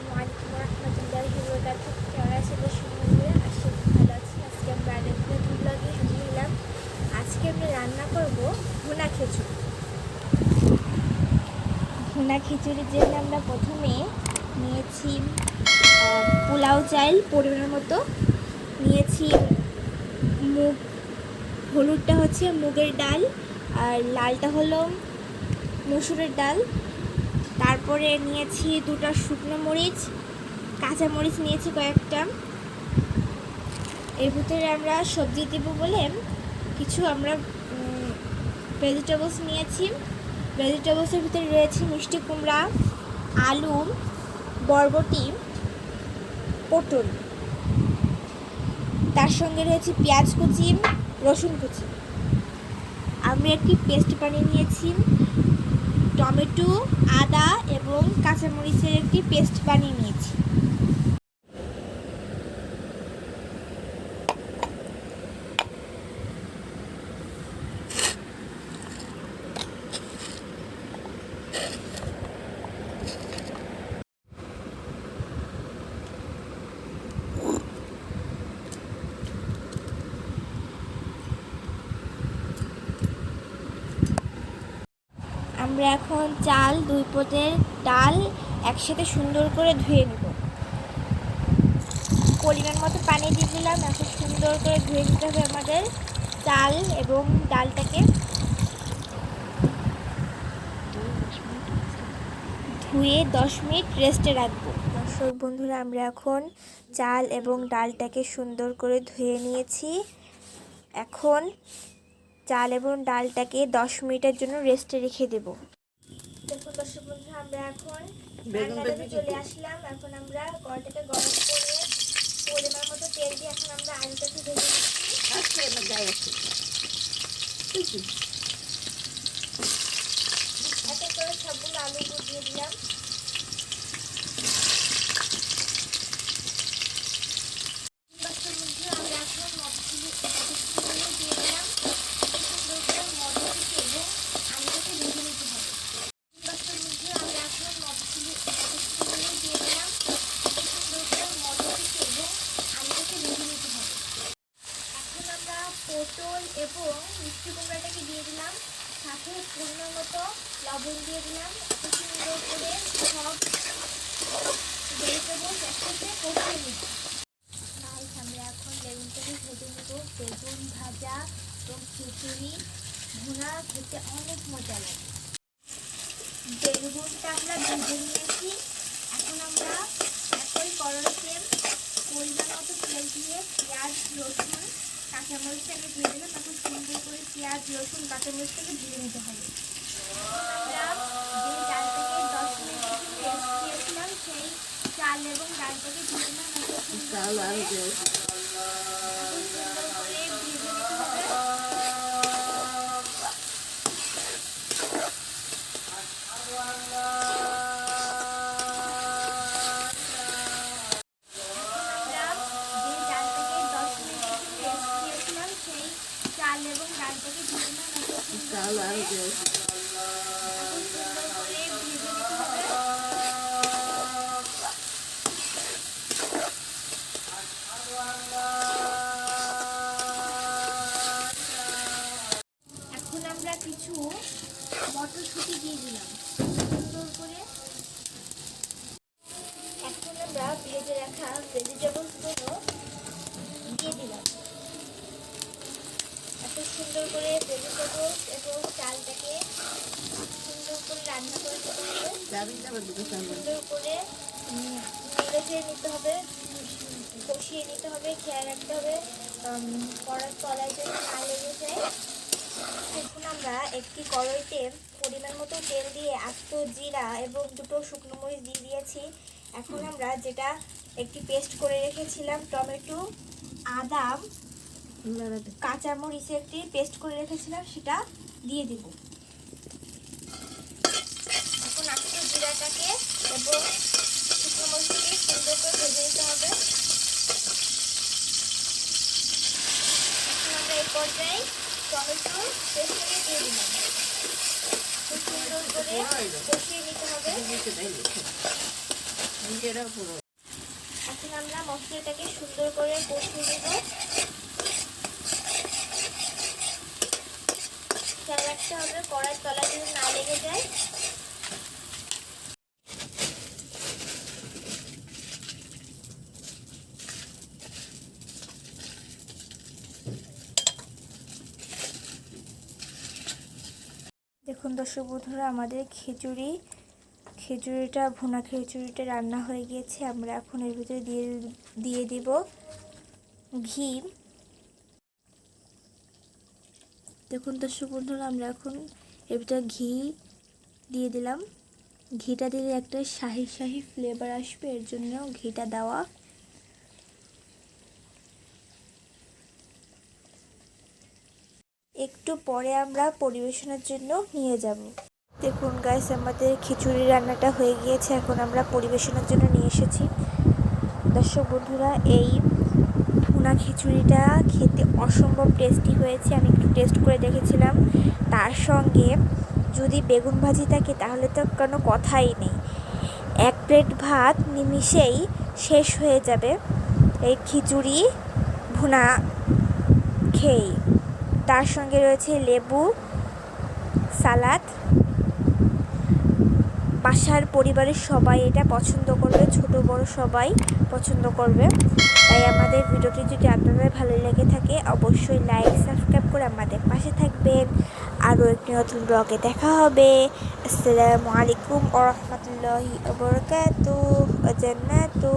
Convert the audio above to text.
আসসালামু ভালো আজকে হলাম আজকে রান্না করব ভুনা খিচুড়ি খিচুড়ির জন্য আমরা প্রথমে নিয়েছি পোলাও চাল পরিমাণ মতো। নিয়েছি মুগ, হলুদটা হচ্ছে মুগের ডাল, আর লালটা হলো মসুরের ডাল। তারপরে নিয়েছি দুটো শুকনো মরিচ, কাঁচা মরিচ নিয়েছি কয়েকটা। এর ভিতরে আমরা সবজি দেব বলে কিছু আমরা ভেজিটেবলস নিয়েছি। ভেজিটেবলসের ভিতরে রয়েছে মিষ্টি কুমড়া, আলু, বরবটি, পটল। তার সঙ্গে রয়েছে পেঁয়াজ কুচি, রসুন কুচি। আমি একটি পেস্ট বানিয়ে নিয়েছি। টমেটো আদা এবং কাঁচামরিচের একটি পেস্ট বানিয়ে নিয়েছি। আমরা এখন চাল, দুই পদের ডাল একসাথে সুন্দর করে ধুয়ে নেব। পরিমাণ মতো পানি দিয়ে দিলাম, এখন সুন্দর করে ধুয়ে নিতে হবে আমাদের চাল এবং ডালটাকে। ধুয়ে দশ মিনিট রেস্টে রাখব। দর্শক বন্ধুরা, আমরা এখন চাল এবং ডালটাকে সুন্দর করে ধুয়ে নিয়েছি। এখন চাল এবং ডালটাকে দশ মিনিটের জন্য রেস্টে রেখে দেব। দেখুন দর্শক বন্ধুরা আমরা এখন চলে আসলাম। এখন আমরা কড়াইটাকে গরম করে পরিমাণ মতো তেল দিয়ে এখন আমরা আলুটাকে ভেজে নিচ্ছি। আজকে আমার গায়ে আছে একে করে সবগুলো আলু দিয়ে দিলাম দর্শক বন্ধুরা আমরা এখন মটরশুঁটি মটরশুঁটিগুলো দিয়ে দিলাম সুন্দর করে মটরশুঁটি এবং আলুটাকে ভেজে নিতে হবে দর্শক বন্ধুরা আমরা এখন মটরশুঁটি মটরশুঁটিগুলো দিয়ে দিলাম সুন্দর করে মটরশুঁটি এবং আলুটাকে ভেজে নিতে হবে এখন আমরা পটল এবং মিষ্টি দিয়ে দিলাম। সাথে পরিমাণ মতো লবণ দিয়ে দিলাম। সুন্দর করে সব গাইস আমরা এখন বেগুনটাকে ভেজে নেব বেগুন ভাজা এবং খিচুড়ি। ভুনা খেতে অনেক মজা লাগে। বেগুনটা আমরা ভেজে নিয়েছি। এখন আমরা একই কড়াইতে পরিমাণ মতো তেল দিয়ে পেঁয়াজ রসুন কাঁচামরিচটাকে দিয়ে দেবে তারপর সুন্দর করে পেঁয়াজ রসুন কাঁচামরিচটাকে দিয়ে নিতে হবে। আমরা যে ডালটাকে দশ মিনিট রেস্ট দিয়েছিলাম সেই চাল এবং ডালটাকে দিয়ে দিলাম এত সুন্দর চাল আর করে- গ্যাস এত সুন্দর করে ভেজে নিতে হবে আমরা যে ডালটাকে দশ মিনিট রেস্ট দিয়েছিলাম সেই চাল এবং ডালটাকে দিয়ে দিলাম এত এখন আমরা কিছু মটরশুঁটি দিয়ে দিলাম। সুন্দর করে। এখন আমরা ভেজে রাখা ভেজিটেবলসগুলো সুন্দর করে ভেজিটেবলস এবং চালটাকে সুন্দর করে রান্না করে সুন্দর করে নেড়ে নিতে হবে, কষিয়ে নিতে হবে, খেয়াল রাখতে হবে। কড়ার তলায় যেন না লেগে যায়। এখন আমরা একটি কড়াইতে পরিমাণ মতো তেল দিয়ে আস্ত জিরা এবং দুটো শুকনো মরিচ দিয়ে দিয়েছি। এখন আমরা যেটা একটি পেস্ট করে রেখেছিলাম, টমেটো, আদা কাঁচা মরিচে একটি পেস্ট করে রেখেছিলাম সেটা দিয়ে দিব। এখন আস্ত জিরাটাকে এবং শুকনো মরিচটাকে সুন্দর করে ভেজে নিতে হবে। এখন আমরা এই পর্যায়ে টমেটো পেস্টটাকে দিয়ে দিলাম। সুন্দর করে কষিয়ে নিতে হবে। এখন আমরা মশলাটাকে সুন্দর করে কষিয়ে নেব খেয়াল কড়াই তলা যেন না লেগে যায়। দেখুন দর্শক বন্ধুরা, আমাদের খিচুড়ি, খিচুড়িটা, ভুনা খিচুড়িটা রান্না হয়ে গিয়েছে। আমরা এখন এর ভিতরে দিয়ে দিয়ে দিব ঘি। দেখুন দর্শক বন্ধুরা, আমরা এখন এর ঘি দিয়ে দিলাম। ঘিটা দিলে একটা শাহি শাহি ফ্লেভার আসবে, এর জন্য ঘিটা দেওয়া। একটু পরে আমরা পরিবেশনের জন্য নিয়ে যাব। দেখুন গাইস আমাদের খিচুড়ি রান্নাটা হয়ে গিয়েছে, এখন আমরা পরিবেশনের জন্য নিয়ে এসেছি। দর্শক বন্ধুরা, এই ভুনা খিচুড়িটা খেতে অসম্ভব টেস্টি হয়েছে, আমি একটু টেস্ট করে দেখেছিলাম। তার সঙ্গে যদি বেগুন ভাজি থাকে, তাহলে তো কোনো কথাই নেই। এক প্লেট ভাত নিমিষেই শেষ হয়ে যাবে এই খিচুড়ি ভুনা খেয়েই। তার সঙ্গে রয়েছে লেবু, সালাদ। বাসার পরিবারের সবাই এটা পছন্দ করবে, ছোট বড় সবাই পছন্দ করবে। তাই আমাদের ভিডিওটি যদি আপনাদের ভালো লেগে থাকে, অবশ্যই লাইক সাবস্ক্রাইব করে আমাদের পাশে থাকবেন। আরও একটি নতুন ব্লগে দেখা হবে। আসসালামু আলাইকুম ওরহমতুল্লাহি ওবরকাতু জান্নাতু